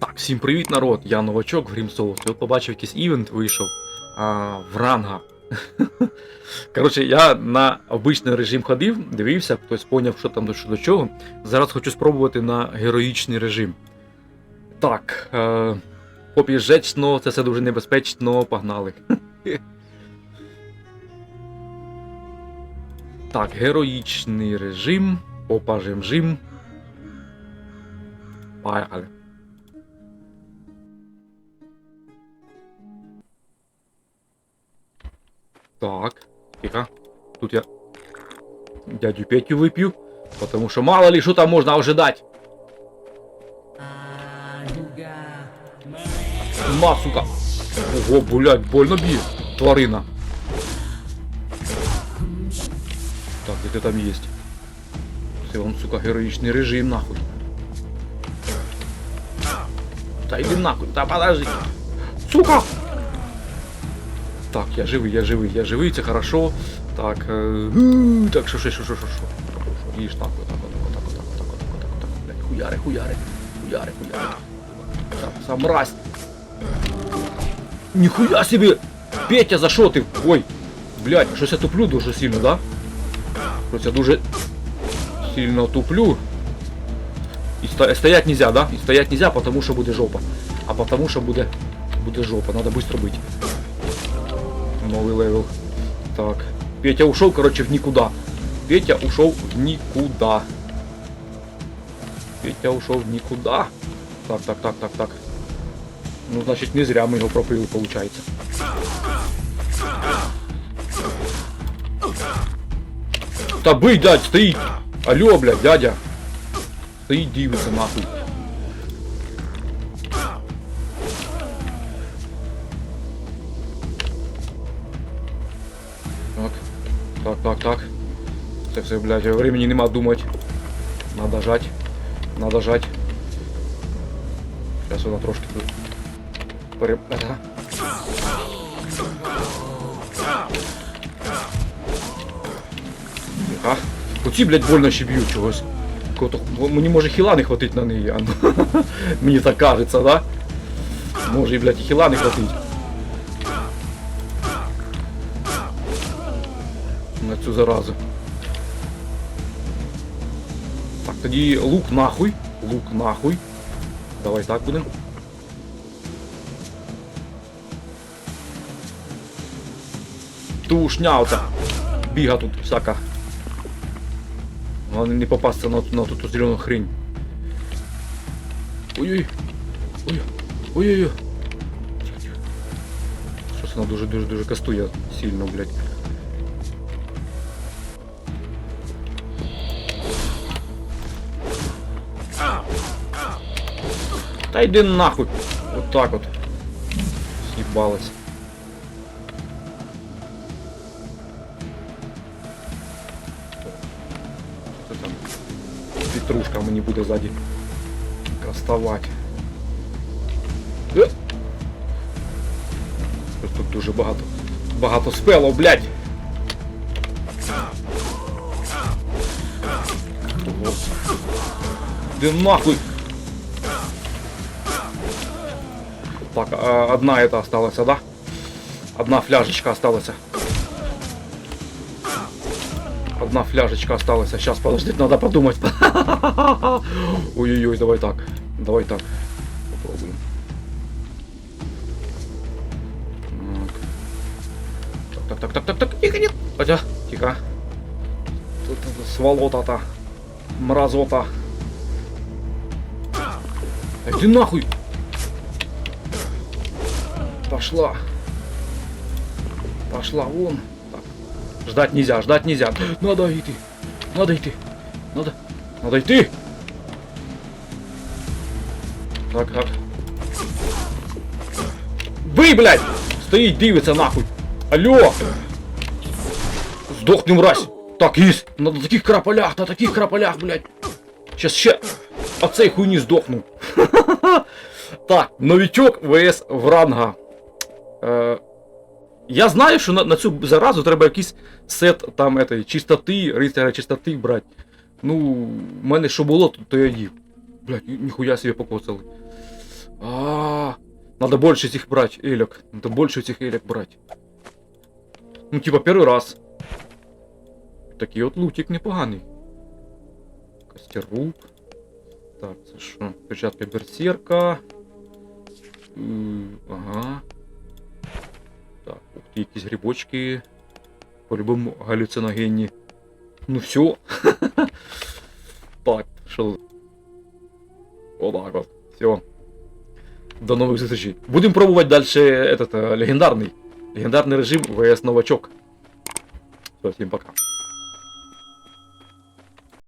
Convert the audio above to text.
Так, всім привіт, народ! Я новачок в Грімсоус. От побачив якийсь івент вийшов а, в ранга. Коротше, я на обичний режим ходив, дивився, хтось поняв, що там до чого. Зараз хочу спробувати на героїчний режим. Так, е, попіжечно, це все дуже небезпечно, погнали. Так, героїчний режим, попажим-жим. Поїхали. Так, тихо. Тут я дядю Петю выпью, потому что мало ли что там можно ожидать. На, сука. Ого, блядь, больно бьет. Тварина. Так, где ты там есть? Це он, сука, героїчний режим, нахуй. Та йди нахуй, та подожди. Сука! Так, я живий, я живий, я живий, це хорошо. Так. Хм, так, що, що, що, що, що, що. І ж так, отак, отак, отак, отак, отак, отак, отак, блядь. Хуяри, хуяри. Хуяри, хуяри. Так, сам мразь. Ніхуя собі! Петя, за що ти? Ой! Блядь, щось я туплю дуже сильно, да? Щось я дуже сильно туплю. И стоять нельзя, да? И стоять нельзя, потому что будет жопа. А потому что будет будет жопа, надо быстро быть. Новый левел. Так. Петя ушел, короче, в никуда. Петя ушел в никуда. Петя ушел в никуда. Так, так, так, так, так. Ну, значит, не зря мы его пропили, получается. Та бий, дядь, стоїть! Алло, блядь, дядя! Стоїть, дивиться нахуй. Так, так, так, так. Це все, блядь, времени нема думать. Надо жать. Надо жать. Сейчас вона трошки тут. Пере... Ага. Тихо. Оці, блядь, больно ще б'ють чогось. Кого-то- Мені може хіла не хватить на неї, а ну. Мені так кажеться, да? Може і, блядь, і хіла не хватить. На цю заразу. Так, тоді лук нахуй. Лук нахуй. Давай так будемо. Тушня. Біга тут всяка. Головне не попасться на, на ту зелену хрень. Ой-ой. Ой. Ой-ой-ой. Щось вона дуже-дуже-дуже кастує сильно, блядь. Та йди нахуй. Вот так вот. Съебалась. Що це там? Петрушка мені буде ззаді кастувати. Е! Щось Тут дуже багато. Багато спело, блядь. Ого. Іди нахуй. Так, а, одна это осталась, да? Одна фляжечка осталась. Одна фляжечка осталась. Сейчас, подожди, надо подумать. Ой-ой-ой, давай так. Давай так. Попробуем. Так, так, так, так, так, тихо, нет. Хотя, тихо. Тут сволота-то. Мразота. Иди нахуй! Пошла. Пошла вон. Так. Ждать нельзя, ждать нельзя. Надо идти. Надо идти. Надо. Надо идти. Так, так. Бий, блядь! Стоїть, дивиться нахуй. Алло! Сдохни, мразь! Так, есть! На таких краполях, на таких краполях, блядь! Сейчас ще от цей хуйні здохну. Так, новичок ВС Вранга. Е, я знаю, що на, на цю заразу треба якийсь сет там этой, чистоти, рицаря чистоти брати. Ну, в мене що було, то, то я їв. Блять, ніхуя собі покоцали. А, надо больше этих брать, элек. Надо больше этих элек брать. Ну, типа, первый раз. Такий от лутик непоганий. Костеруб. Так, це що? Перчатка берсерка. М, Ага. Так, ух ти, якісь грибочки. По-любому галюциногенні. Ну все. так, що. Отак от. Все. До нових зустрічей. Будемо пробувати далі этот, е, легендарний. Легендарний режим ВС Новачок. Все, всім пока.